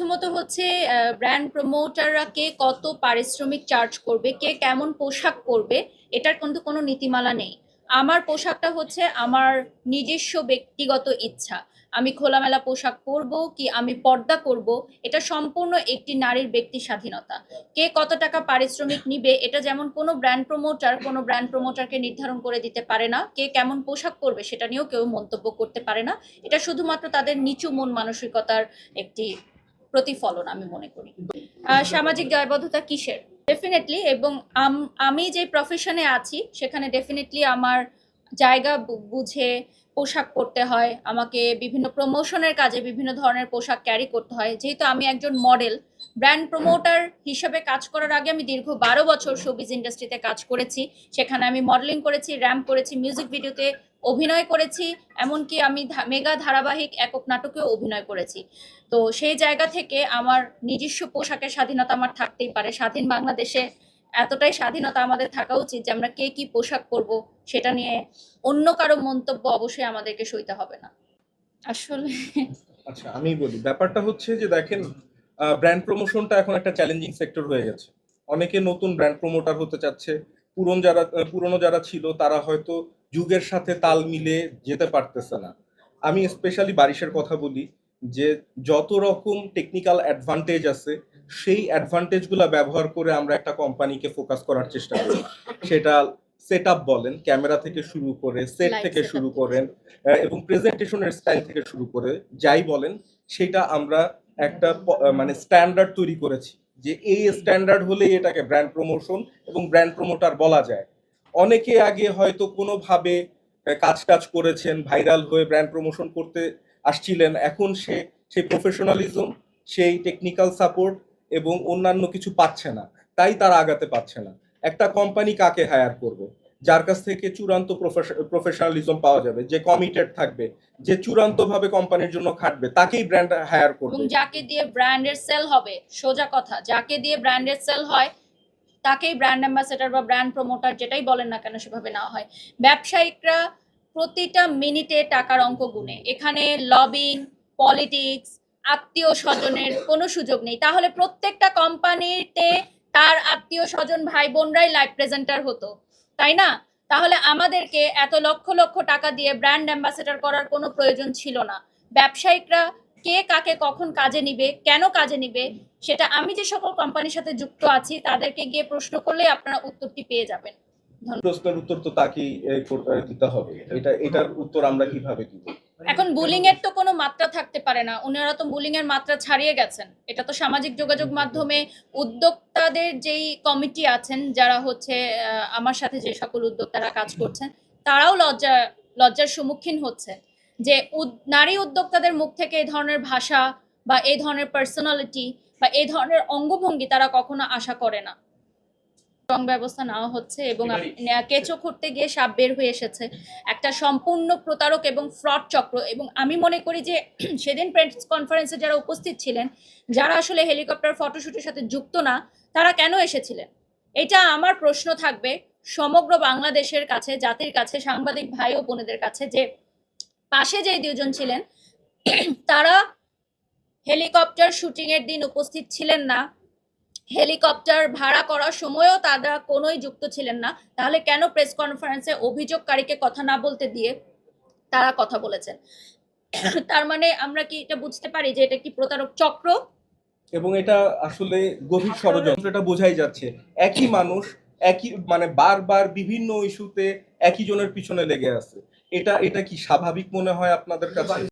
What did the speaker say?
প্রথমত হচ্ছে ব্র্যান্ড প্রমোটাররা কে কত পারিশ্রমিক চার্জ করবে, কে কেমন পোশাক পরবে, এটার কিন্তু কোনো নীতিমালা নেই। আমার পোশাকটা হচ্ছে আমার নিজস্ব ব্যক্তিগত ইচ্ছা। আমি খোলামেলা পোশাক পরবো কি আমি পর্দা করব, এটা সম্পূর্ণ একটি নারীর ব্যক্তি স্বাধীনতা। কে কত টাকা পারিশ্রমিক নিবে, এটা যেমন কোনো ব্র্যান্ড প্রমোটার কোনো ব্র্যান্ড প্রমোটারকে নির্ধারণ করে দিতে পারে না, কে কেমন পোশাক পরবে, সেটা নিয়েও কেউ মন্তব্য করতে পারে না। এটা শুধুমাত্র তাদের নিচু মন মানসিকতার একটি প্রতিফলন আমি মনে করি। সামাজিক দায়বদ্ধতা কিসের? ডেফিনেটলি এবং আমি যে প্রফেশনে আছি, সেখানে ডেফিনেটলি আমার জায়গা বুঝে পোশাক পরতে হয়, আমাকে বিভিন্ন প্রমোশনের কাজে বিভিন্ন ধরনের পোশাক ক্যারি করতে হয়। যেহেতু আমি একজন মডেল ব্র্যান্ড প্রমোটার হিসেবে কাজ করার আগে আমি দীর্ঘ বারো বছর শোবিজ ইন্ডাস্ট্রিতে কাজ করেছি। সেখানে আমি মডেলিং করেছি র্যাম্প করেছি মিউজিক ভিডিওতে অভিনয় করেছি, এমনকি আমি মেগা ধারাবাহিক একক নাটকেও অভিনয় করেছি। তো সেই জায়গা থেকে আমার নিজস্ব পোশাকের স্বাধীনতা আমার থাকতেই পারে। স্বাধীন বাংলাদেশে এতটাই স্বাধীনতা আমাদের থাকা উচিত যে আমরা কে কি পোশাক পরবো সেটা নিয়ে অন্য কারও মন্তব্য অবশ্যই আমাদেরকে সইতে হবে না। আসলে আচ্ছা আমি বলি। ব্যাপারটা হচ্ছে যে দেখেন ব্র্যান্ড প্রমোশনটা এখন একটা চ্যালেঞ্জিং সেক্টর হয়ে গেছে। অনেকে নতুন ব্র্যান্ড প্রমোটার হতে চাচ্ছে। পুরন যারা, পুরনো যারা ছিল, তারা হয়তো যুগের সাথে তাল মিলে যেতে পারতেছে না। আমি স্পেশালি বারিশের কথা বলি যে যত রকম টেকনিক্যাল অ্যাডভান্টেজ আছে সেই অ্যাডভান্টেজগুলো ব্যবহার করে আমরা একটা কোম্পানিকে ফোকাস করার চেষ্টা করি। সেটা সেট আপ বলেন ক্যামেরা থেকে শুরু করে সেট থেকে শুরু করেন এবং প্রেজেন্টেশনের স্টাইল থেকে শুরু করে যাই বলেন সেটা আমরা একটা মানে স্ট্যান্ডার্ড তৈরি করেছি যে এই স্ট্যান্ডার্ড হলেই এটাকে ব্র্যান্ড প্রমোশন এবং ব্র্যান্ড প্রমোটার বলা যায়। অনেকে আগে হয়তো কোনোভাবে কাজ টাজ করেছেন, ভাইরাল হয়ে ব্র্যান্ড প্রমোশন করতে আসছিলেন। এখন সে, সেই প্রফেশনালিজম সেই টেকনিক্যাল সাপোর্ট এবং অন্যান্য কিছু পাচ্ছে না। তাই তারা আগাতে পারছে না। একটা কোম্পানি কাকে হায়ার করবে? যার কাছ থেকে চূড়ান্ত প্রফেশনালিজম পাওয়া যাবে, যে কমিটেড থাকবে, যে চূড়ান্তভাবে কোম্পানির জন্য খাটবে, তাকেই ব্র্যান্ড হায়ার করবে। যাকে দিয়ে ব্র্যান্ডের সেল হবে, সোজা কথা, যাকে দিয়ে ব্র্যান্ডের সেল হয় তাকেই ব্র্যান্ড অ্যাম্বাসেডর বা ব্র্যান্ড প্রমোটার যেটাই বলেন না কেন সেভাবে নেওয়া হয়। ব্যবসায়িকরা প্রতিটা মিনিটে টাকার অঙ্ক গুনে। এখানে লবিং পলিটিক্স আত্মীয় স্বজনের কোনো সুযোগ নেই। তাহলে প্রত্যেকটা কোম্পানিতে তার আত্মীয় স্বজন ভাই বোনরাই লাইভ প্রেজেন্টার হতো, তাই না? তাহলে আমাদেরকে এত লক্ষ লক্ষ টাকা দিয়ে ব্র্যান্ড অ্যাম্বাসেডর করার কোনো প্রয়োজন ছিল না। ব্যবসায়িকরা কে কাকে কখন কাজে নিবে কেন কাজে নিবে সেটা আমি যে সকল কোম্পানির সাথে যুক্ত আছি তাদেরকে গিয়ে প্রশ্ন করলে আপনারা উত্তরটি পেয়ে যাবেন। প্রশ্নের উত্তর তো তাকেই দিতে হবে। এটা এটার উত্তর আমরা কীভাবে দিব? এখন বুলিং এর তো কোনো মাত্রা থাকতে পারে না। ওনারা তো বুলিং এর মাত্রা ছাড়িয়ে গেছেন। এটা তো সামাজিক যোগাযোগ মাধ্যমে উদ্যোক্তাদের যেই কমিটি আছেন যারা হচ্ছে আমার সাথে যে সকল উদ্যোক্তারা কাজ করছেন তারাও লজ্জা লজ্জার সম্মুখীন হচ্ছে যে উদ- নারী উদ্যোক্তাদের মুখ থেকে এই ধরনের ভাষা বা এই ধরনের পার্সোনালিটি বা এই ধরনের অঙ্গভঙ্গি তারা কখনো আশা করে না। স্ট্রং ব্যবস্থা নেওয়া হচ্ছে এবং কেঁচো খুঁড়তে গিয়ে সাপ বের হয়ে এসেছে। একটা সম্পূর্ণ প্রতারক এবং ফ্রড চক্র এবং আমি মনে করি যে সেদিন প্রেস কনফারেন্সে যারা উপস্থিত ছিলেন যারা আসলে হেলিকপ্টার ফটোশুটের সাথে যুক্ত না তারা কেন এসেছিলেন? এটা আমার প্রশ্ন থাকবে সমগ্র বাংলাদেশের কাছে জাতির কাছে সাংবাদিক ভাই ও বোনেদের কাছে যে পাশে যে দুজন ছিলেন, তারা হেলিকপ্টার শুটিং এর দিন উপস্থিত ছিলেন না। হেলিকপ্টার ভাড়া করার সময়ও তারা কোনোই যুক্ত ছিলেন না। তাহলে কেন প্রেস কনফারেন্সে অভিযোগকারীকে কথা না বলতে দিয়ে তারা কথা বলেছেন? তার মানে আমরা কি এটা বুঝতে পারি যে এটা কি প্রতারক চক্র? এবং এটা আসলে গভীর ষড়যন্ত্র, এটা বোঝাই যাচ্ছে। একই মানুষ, একই মানে বারবার বিভিন্ন ইস্যুতে একই জনের পিছনে লেগে আছে। এটা এটা কি স্বাভাবিক মনে হয় আপনাদের কাছে?